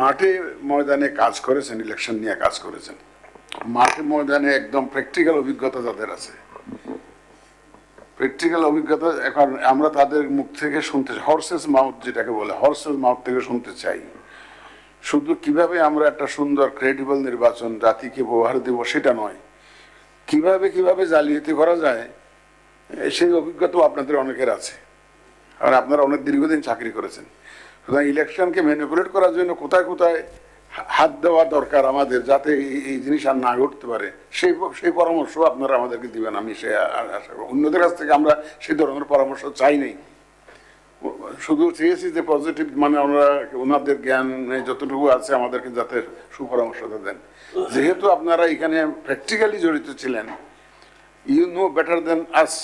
মাঠে ময়দানে কাজ করেছেন ইলেকশন নিয়ে কাজ করেছেন। মাঠে ময়দানে একদম প্র্যাকটিক্যাল অভিজ্ঞতা যাদের আছে। প্র্যাকটিক্যাল অভিজ্ঞতা এখন আমরা তাদের মুখ থেকে শুনতে হর্সেস মাউথ যেটাকে বলে হর্সেস মাউথ থেকে শুনতে চাই। শুধু কীভাবে আমরা একটা সুন্দর ক্রেডিবল নির্বাচন, জাতিকে ব্যবহার দেব সেটা নয়। কীভাবে কীভাবে জালিয়াতি করা যায় সেই অভিজ্ঞতাও আপনাদের অনেকের আছে। আর আপনারা অনেক দীর্ঘদিন চাকরি করেছেন। সুতরাং ইলেকশনকে ম্যানিপুলেট করার জন্য কোথায় কোথায় হাত দেওয়া দরকার আমাদের যাতে এই- জিনিস আর না ঘটতে পারে। সেই সেই পরামর্শ আপনারা আমাদেরকে দিবেন, আমি সে আশা অন্যদের কাছ থেকে আমরা সেই ধরনের পরামর্শ চাই নাই। শুধু চেয়েছি যে পজিটিভ মানে আমরা ওনাদের জ্ঞান যতটুকু আছে আমাদেরকে যাতে সুপরামর্শটা দেন। যেহেতু আপনারা এখানে প্র্যাকটিক্যালি জড়িত ছিলেন you know better than us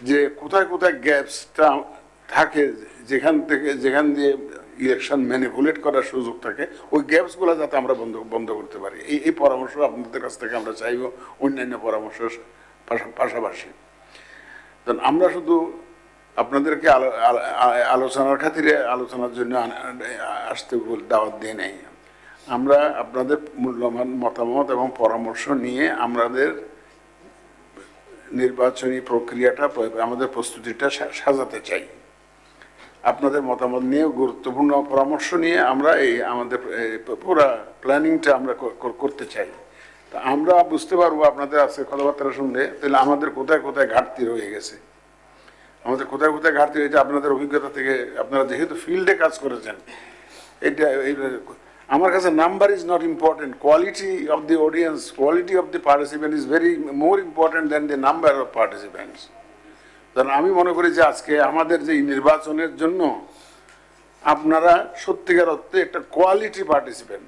যে কোথায় কোথায় গ্যাপসটা থাকে যেখান থেকে, যেখান দিয়ে ইলেকশন ম্যানিপুলেট করার সুযোগ থাকে, ওই গ্যাপসগুলো যাতে আমরা বন্ধ বন্ধ করতে পারি। এই এই পরামর্শ আপনাদের কাছ থেকে আমরা চাইব অন্যান্য পরামর্শ পাশাপাশি। আমরা শুধু আপনাদেরকে আলো- আলো- আলোচনার খাতিরে আলোচনার জন্য আসতে দাওয়াত দিয়ে নেই। আমরা আপনাদের মূল্যবান মতামত এবং পরামর্শ নিয়ে আমাদের নির্বাচনী প্রক্রিয়াটা, আমাদের প্রস্তুতিটা সাজাতে চাই। আপনাদের মতামত নিয়ে, গুরুত্বপূর্ণ পরামর্শ নিয়ে আমরা এই আমাদের পুরো প্ল্যানিংটা আমরা কর- কর- করতে চাই। তা আমরা বুঝতে পারব আপনাদের আজকে কথাবার্তা শুনলে, তাহলে আমাদের কোথায় কোথায় ঘাটতি রয়ে গেছে। আমাদের কোথায় কোথায় ঘাটতি রয়েছে আপনাদের অভিজ্ঞতা থেকে, আপনারা যেহেতু ফিল্ডে কাজ করেছেন, এটা আমার কাছে number is not important, quality of the audience, quality of the participant is very more important than the number of participants. কারণ আমি মনে করি যে আজকে আমাদের যে নির্বাচনের জন্য আপনারা সত্যিকার অর্থে একটা কোয়ালিটি পার্টিসিপেন্ট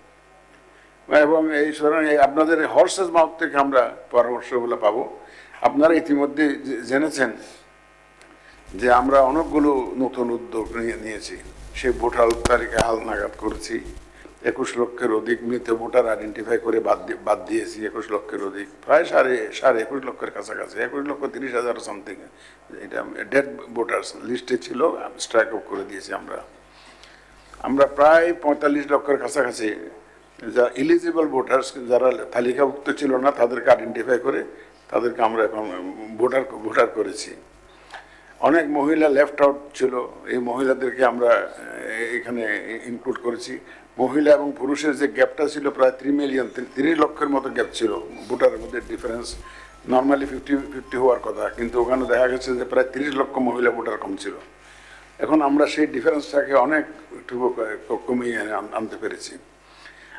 এবং এই সুতরাং আপনাদের হর্সেস মাউথ থেকে আমরা পরামর্শগুলো পাবো। আপনারা ইতিমধ্যে জেনেছেন যে আমরা অনেকগুলো নতুন উদ্যোগ নিয়ে- নিয়েছি। সেই ভোটার তালিকা হাল নাগাদ করেছি। একুশ লক্ষের অধিক মৃত ভোটার আইডেন্টিফাই করে বাদ বাদ দিয়েছি, একুশ লক্ষের অধিক। প্রায় সাড়ে সাড়ে একুশ লক্ষের কাছাকাছি, একুশ লক্ষ তিরিশ হাজার সামথিং এটা ডেড ভোটার্স লিস্টে ছিল স্ট্রাইক আউট করে দিয়েছি আমরা। আমরা প্রায় পঁয়তাল্লিশ লক্ষের কাছাকাছি, যা এলিজিবল ভোটার্স যারা তালিকাভুক্ত ছিল না, তাদেরকে আইডেন্টিফাই করে তাদেরকে আমরা এখন ভোটার ভোটার করেছি। অনেক মহিলা লেফট আউট ছিল। এই মহিলাদেরকে আমরা এখানে ইনক্লুড করেছি। মহিলা এবং পুরুষের যে গ্যাপটা ছিল প্রায় থ্রি মিলিয়ন তিরিশ লক্ষের মতো গ্যাপ ছিল। ভোটারের মধ্যে ডিফারেন্স নর্মালি ফিফটি ফিফটি হওয়ার কথা। কিন্তু ওখানে দেখা গেছে যে প্রায় তিরিশ লক্ষ মহিলা ভোটার কম ছিল। এখন আমরা সেই ডিফারেন্সটাকে অনেক একটু কমিয়ে আন- আনতে পেরেছি।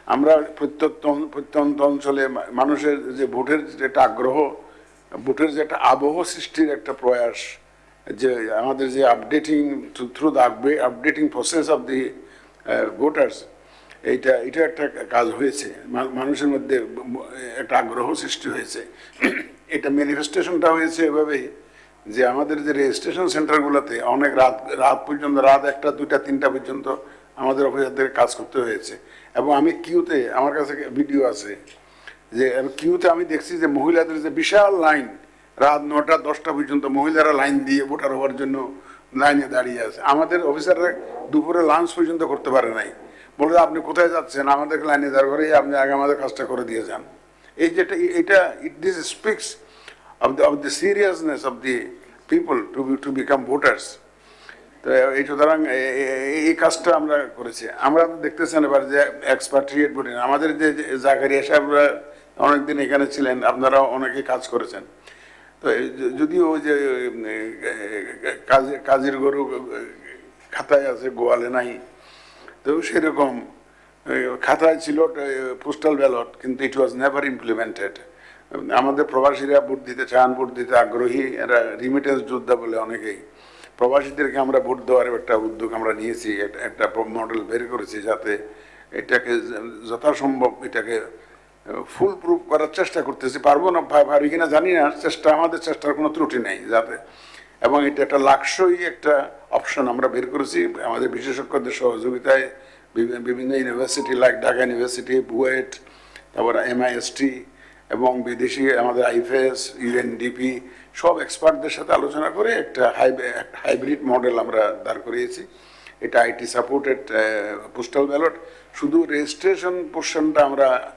আমরা প্রত্যন্ত প্রত্যন্ত অঞ্চলে মানুষের যে ভোটের যেটা আগ্রহ, ভোটের যে একটা আবহ সৃষ্টির একটা প্রয়াস যে আমাদের যে updating through the updating process of the voters এইটা এটা একটা কাজ হয়েছে। মানুষের মধ্যে একটা আগ্রহ সৃষ্টি হয়েছে। এটা ম্যানিফেস্টেশনটা হয়েছে এভাবেই যে আমাদের যে রেজিস্ট্রেশন সেন্টারগুলোতে অনেক রাত রাত পর্যন্ত, রাত একটা, দুইটা, তিনটা পর্যন্ত আমাদের অফিসারদের কাজ করতে হয়েছে। এবং আমি কিউতে আমার কাছে ভিডিও আছে যে কিউতে আমি দেখছি যে মহিলাদের যে বিশাল লাইন রাত নটা দশটা পর্যন্ত মহিলারা লাইন দিয়ে ভোটার হওয়ার জন্য লাইনে দাঁড়িয়ে আছে। আমাদের অফিসাররা দুপুরে লাঞ্চ পর্যন্ত করতে পারে নাই। বলে আপনি কোথায় যাচ্ছেন? আমাদের লাইনে দাঁড় করে আপনি আগে আমাদের কাজটা করে দিয়ে যান। এই যেটা এটা it this speaks of the, of the seriousness of the people to be, to become voters. তো এই সুতরাং এই কাজটা আমরা করেছি। আমরা তো দেখতেছেন এবার যে এক্সপাট্রিয়েট ভোটিং আমাদের যে জাকারিয়া সাহেবরা অনেকদিন এখানে ছিলেন। আপনারা অনেকে কাজ করেছেন। তো যদিও ওই যে কাজের গরু খাতায় আছে, গোয়ালে নাই। তো সেরকম খাতায় ছিল পোস্টাল ব্যালট কিন্তু ইট ওয়াজ নেভার ইমপ্লিমেন্টেড আমাদের প্রবাসীরা ভোট দিতে চান, ভোট দিতে আগ্রহী, এরা রিমিটেন্স যোদ্ধা বলে অনেকেই। প্রবাসীদেরকে আমরা ভোট দেওয়ার একটা উদ্যোগ আমরা নিয়েছি, একটা মডেল বের করেছি যাতে এটাকে যথাসম্ভব এটাকে ফুল প্রুফ করার চেষ্টা করতেছি। পারব না পারি কিনা জানি না, চেষ্টা আমাদের চেষ্টার কোনো ত্রুটি নেই যাতে। এবং এটা একটা লাক্সই একটা অপশন আমরা বের করেছি। আমাদের বিশেষজ্ঞদের সহযোগিতায় বিভি- বিভিন্ন university, like Dhaka university, BUET, তারপর এমআইএসটি এবং বিদেশি আমাদের আইফএস ইউএনডিপি সব এক্সপার্টদের সাথে আলোচনা করে একটা হাইব্রিড মডেল আমরা দাঁড় করিয়েছি। এটা আইটি সাপোর্টেড পোস্টাল ব্যালট। শুধু রেজিস্ট্রেশন পোর্শনটা আমরা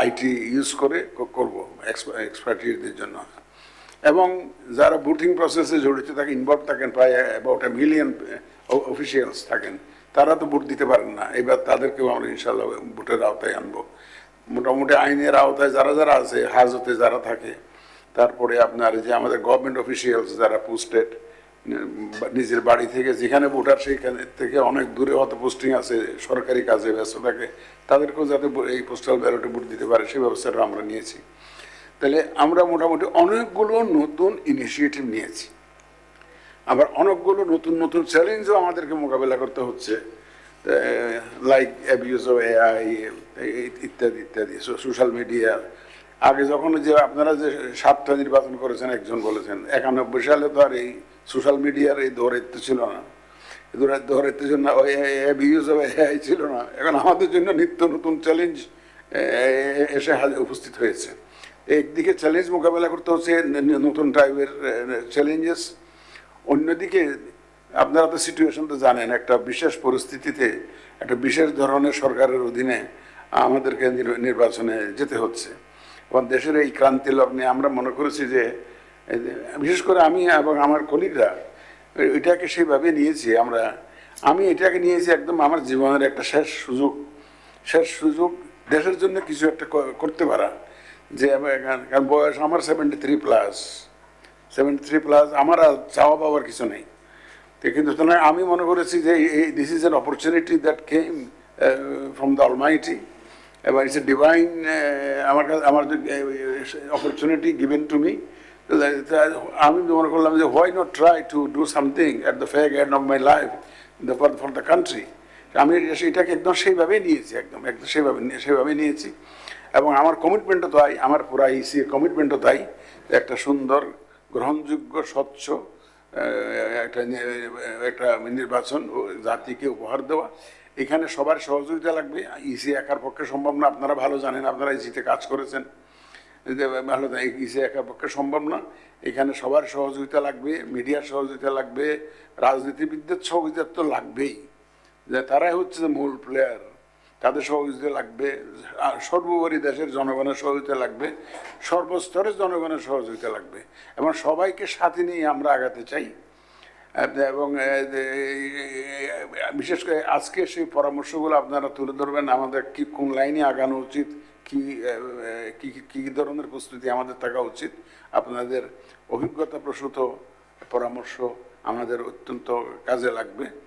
আইটি ইউজ করে করব এক্সপার্টিসদের জন্য। এবং যারা ভোটিং প্রসেসে জড়িত থাকে ইনভলভ থাকেন, প্রায় অ্যাবাউট এ মিলিয়ন অফিসিয়ালস থাকেন, তারা তো ভোট দিতে পারেন না। এবার তাদেরকেও আমরা ইনশাল্লাহ ভোটের আওতায় আনব। মোটামুটি আইনের আওতায় যারা যারা আছে, হাজতে যারা থাকে, তারপরে আপনার যে আমাদের গভর্নমেন্ট অফিসিয়ালস যারা পোস্টেড নিজের বাড়ি থেকে যেখানে ভোটার সেইখানে থেকে অনেক দূরে হয়তো পোস্টিং আছে, সরকারি কাজে ব্যস্ত থাকে, তাদেরকেও যাতে এই পোস্টাল ব্যালটে ভোট দিতে পারে সেই ব্যবস্থাটা আমরা নিয়েছি। তাহলে আমরা মোটামুটি অনেকগুলো নতুন ইনিশিয়েটিভ নিয়েছি। আবার অনেকগুলো নতুন নতুন চ্যালেঞ্জও আমাদেরকে মোকাবেলা করতে হচ্ছে। লাইক অ্যাবিউজ অফ এআই ইত্যাদি ইত্যাদি সোশ্যাল মিডিয়া আগে যখন যে আপনারা যে সাতটা নির্বাচন করেছেন, একজন বলেছেন, একানব্বই সালে তো আর এই সোশ্যাল মিডিয়ার এই দৌরাত্য ছিল না। দৌরাত্মের জন্য এআই ছিল না। এখন আমাদের জন্য নিত্য নতুন চ্যালেঞ্জ এসে উপস্থিত হয়েছে। একদিকে চ্যালেঞ্জ মোকাবেলা করতে হচ্ছে নতুন টাইপের চ্যালেঞ্জেস অন্যদিকে আপনারা তো সিচুয়েশন তো জানেন, একটা বিশেষ পরিস্থিতিতে, একটা বিশেষ ধরনের সরকারের অধীনে আমাদেরকে নির- নির্বাচনে যেতে হচ্ছে। এবং দেশের এই ক্রান্তি লগ্নে আমরা মনে করেছি যে বিশেষ করে আমি এবং আমার কলিগরা, এটাকে সেইভাবে নিয়েছি আমরা। আমি এটাকে নিয়েছি একদম আমার জীবনের একটা শেষ সুযোগ। শেষ সুযোগ দেশের জন্য কিছু একটা করতে পারা। যে কারণ বয়স আমার seventy three plus seventy three plus আমার আর চাওয়া পাওয়ার কিছু নেই। তো কিন্তু আমি মনে করেছি যে, এই this is an opportunity that came from the almighty এবং ইটস এ ডিভাইন আমার কাছে, আমার অপরচুনিটি গিভেন টু মি আমি মনে করলাম যে why not try to do something at the fag end of my life for for the country আমি এটাকে একদম সেইভাবে নিয়েছি, একদম একদম সেইভাবে নিয়ে- সেইভাবে নিয়েছি। এবং আমার কমিটমেন্টও তাই, আমার পুরা ইসি কমিটমেন্টও তাই একটা সুন্দর, গ্রহণযোগ্য, স্বচ্ছ একটা একটা নির্বাচন জাতিকে উপহার দেওয়া এখানে সবার সহযোগিতা লাগবে। ইসি একার পক্ষে সম্ভব না, আপনারা ভালো জানেন, আপনারা ইসিতে কাজ করেছেন। ভালো ইসি একার পক্ষে সম্ভব না। এখানে সবার সহযোগিতা লাগবে, মিডিয়ার সহযোগিতা লাগবে, রাজনীতিবিদদের সহযোগিতা তো লাগবেই। যে তারাই হচ্ছে মূল প্লেয়ার তাদের সহযোগিতা লাগবে সর্বোপরি দেশের জনগণের সহযোগিতা লাগবে, সর্বস্তরের জনগণের সহযোগিতা লাগবে। এবং সবাইকে সাথে নিয়ে আমরা আগাতে চাই। এবং বিশেষ করে আজকে সেই পরামর্শগুলো আপনারা তুলে ধরবেন, আমাদের কি কোন লাইনে আগানো উচিত, কি কি ধরনের প্রস্তুতি আমাদের থাকা উচিত, আপনাদের অভিজ্ঞতা প্রসূত পরামর্শ আমাদের অত্যন্ত কাজে লাগবে।